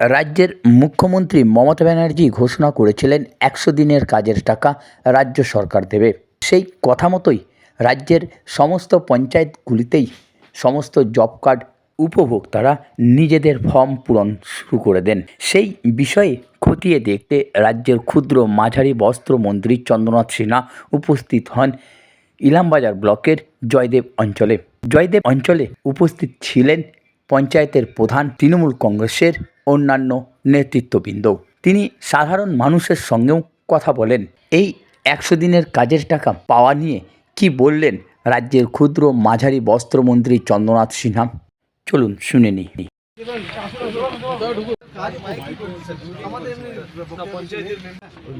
রাজ্যের মুখ্যমন্ত্রী মমতা ব্যানার্জি ঘোষণা করেছিলেন একশো দিনের কাজের টাকা রাজ্য সরকার দেবে। সেই কথা মতোই রাজ্যের সমস্ত পঞ্চায়েতগুলিতেই সমস্ত জব কার্ড উপভোক্তারা নিজেদের ফর্ম পূরণ শুরু করে দেন। সেই বিষয়ে খতিয়ে দেখতে রাজ্যের ক্ষুদ্র মাঝারি বস্ত্রমন্ত্রী চন্দ্রনাথ সিনহা উপস্থিত হন ইলামবাজার ব্লকের জয়দেব অঞ্চলে। জয়দেব অঞ্চলে উপস্থিত ছিলেন পঞ্চায়েতের প্রধান তৃণমূল কংগ্রেসের অন্যান্য নেতৃত্ববৃন্দ তিনি সাধারণ মানুষের সঙ্গেও কথা বলেন। এই একশো দিনের কাজের টাকা পাওয়া নিয়ে কি বললেন রাজ্যের ক্ষুদ্র মাঝারি বস্ত্রমন্ত্রী চন্দ্রনাথ সিনহা? চলুন শুনে নিই।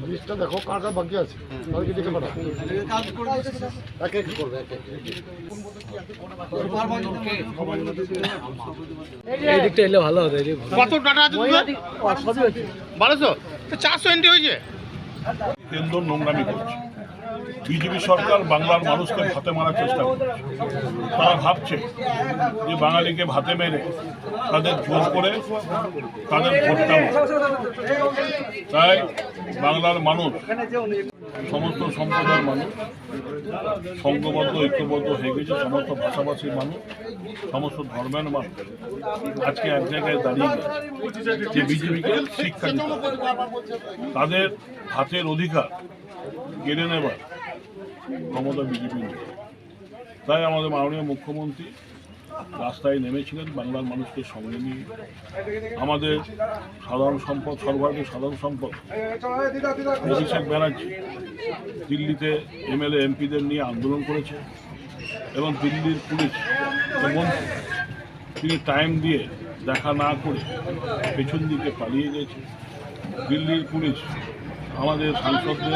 লিস্টটা দেখো কার কার বাকি আছে। তাদেরকে ডেকে পাঠাও। এক এক করবে এক এক। এই দিকটা এলে ভালো হতো কত টাকা আছে বারোশো? তো চারশো এন্ট্রি হয়েছে? নোংরামি করছে। বিজেপি সরকার বাংলার মানুষকে ভাতে মারার চেষ্টা করছে তারা ভাবছে যে বাঙালিকে ভাতে মেরে তাদের জোর করে তাদের ভোটটা। তাই বাংলার মানুষ, সমস্ত সম্প্রদায়ের মানুষ, সংঘবদ্ধ, ঐক্যবদ্ধ হয়ে গেছে, সমস্ত ভাষাভাষীর মানুষ, সমস্ত ধর্মের মানুষ আজকে এক জায়গায় দাঁড়িয়ে যে বিজেপিকে শিক্ষা তাদের হাতের অধিকার কেড়ে নেবার ক্ষমতা বিজেপি নেই। তাই আমাদের মাননীয় মুখ্যমন্ত্রী রাস্তায় নেমেছিলেন বাংলার মানুষকে সঙ্গে নিয়ে। আমাদের সাধারণ সম্পদ, সর্বাধিক সাধারণ সম্পদ, অভিষেক ব্যানার্জি দিল্লিতে এমএলএ, এমপিদের নিয়ে আন্দোলন করেছে এবং দিল্লির পুলিশ এবং তিনি টাইম দিয়ে দেখা না করে পেছন দিকে পালিয়ে গেছে। দিল্লির পুলিশ আমাদের সাংসদদের,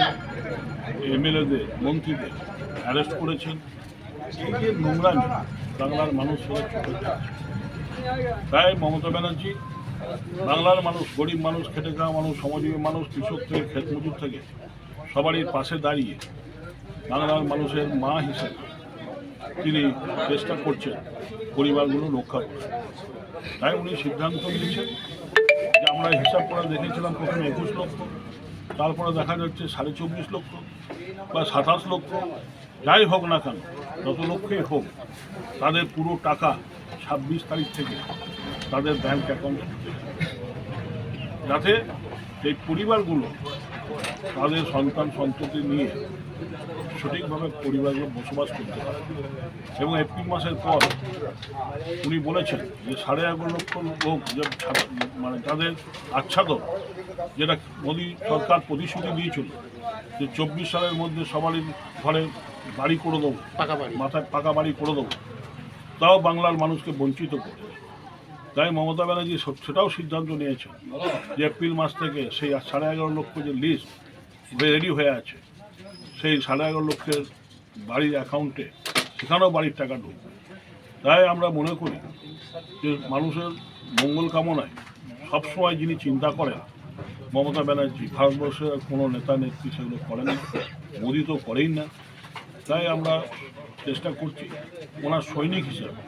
এমএলএদের, মন্ত্রীদের অ্যারেস্ট করেছেন। নোংরামি, বাংলার মানুষ। তাই মমতা ব্যানার্জি, বাংলার মানুষ, গরিব মানুষ, খেটে খাওয়া মানুষ সমাজীবী মানুষ, কৃষক থেকে ক্ষেত মজুর থেকে সবারই পাশে দাঁড়িয়ে বাংলার মানুষের মা হিসেবে তিনি চেষ্টা করছেন পরিবারগুলো রক্ষা করতে। তাই উনি সিদ্ধান্ত নিয়েছেন যে আমরা হিসাব করে দেখেছিলাম প্রথমে একুশ লক্ষ। তারপরে দেখা যাচ্ছে সাড়ে চব্বিশ লক্ষ বা সাতাশ লক্ষ, যাই হোক না কেন, যত লক্ষই হোক, তাদের পুরো টাকা ছাব্বিশ তারিখ থেকে তাদের ব্যাংক অ্যাকাউন্টে যাতে সেই পরিবারগুলো তাদের সন্তান সন্ততি নিয়ে সঠিকভাবে পরিবারগুলো বসবাস করতে পারে। এবং এপ্রিল মাসের পর উনি বলেছেন যে সাড়ে এগারো লক্ষ লোক যে মানে তাদের আচ্ছাদন যেটা মোদী সরকার প্রতিশ্রুতি দিয়েছিল যে চব্বিশ সালের মধ্যে সবারই ঘরে বাড়ি করে দেবো পাকা বাড়ি। মাথায় পাকা বাড়ি করে দেবো। তাও বাংলার মানুষকে বঞ্চিত করে। তাই মমতা ব্যানার্জি সেটাও সিদ্ধান্ত নিয়েছেন যে এপ্রিল মাস থেকে সেই সাড়ে এগারো লক্ষ যে লিস্ট রেডি হয়ে আছে সেই সাড়ে এগারো লক্ষের বাড়ির অ্যাকাউন্টে সেখানেও বাড়ির টাকা ঢুকবে। তাই আমরা মনে করি যে মানুষের মঙ্গল কামনায় সবসময় যিনি চিন্তা করেন, মমতা ব্যানার্জি, ভারতবর্ষের কোনো নেতা, নেত্রী সেগুলো করেন না, মোদী তো করেই না। তাই আমরা চেষ্টা করছি ওনার সৈনিক হিসেবে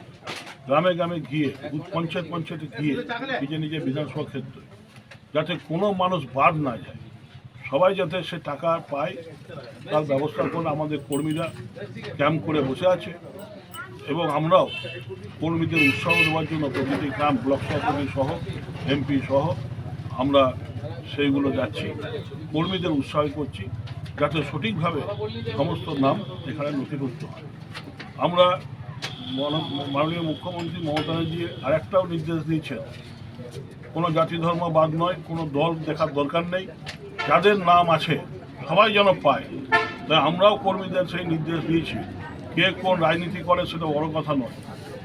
গ্রামে গ্রামে গিয়ে পঞ্চায়েত পঞ্চায়েতে গিয়ে নিজে নিজে বিধানসভা ক্ষেত্রে যাতে কোনো মানুষ বাদ না যায়। সবাই যাতে সে টাকা পায়, তার ব্যবস্থা করে আমাদের কর্মীরা ক্যাম্প করে বসে আছে এবং আমরাও কর্মীদের উৎসাহ দেওয়ার জন্য প্রতিটি গ্রাম ব্লক সভাপতি সহ এমপি সহ আমরা সেইগুলো যাচ্ছি, কর্মীদের উৎসাহ করছি যাতে সঠিকভাবে সমস্ত নাম এখানে নথিভুক্ত হয়। আমরা মাননীয় মুখ্যমন্ত্রী মমতা ব্যানার্জি আরেকটাও নির্দেশ দিয়েছেন। কোনো জাতি ধর্ম বাদ নয়, কোনো দল দেখার দরকার নেই। যাদের নাম আছে, সবাই যেন পায়। তাই আমরাও কর্মীদের সেই নির্দেশ দিয়েছি। কে কোন রাজনীতি করে সেটা বড় কথা নয়।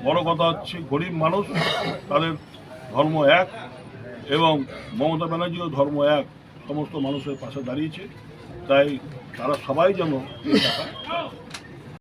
বড় কথা হচ্ছে গরিব মানুষ, তাদের ধর্ম এক এবং মমতা ব্যানার্জিও ধর্ম এক, সমস্ত মানুষের পাশে দাঁড়িয়েছে। তাই তারা সবাই যেন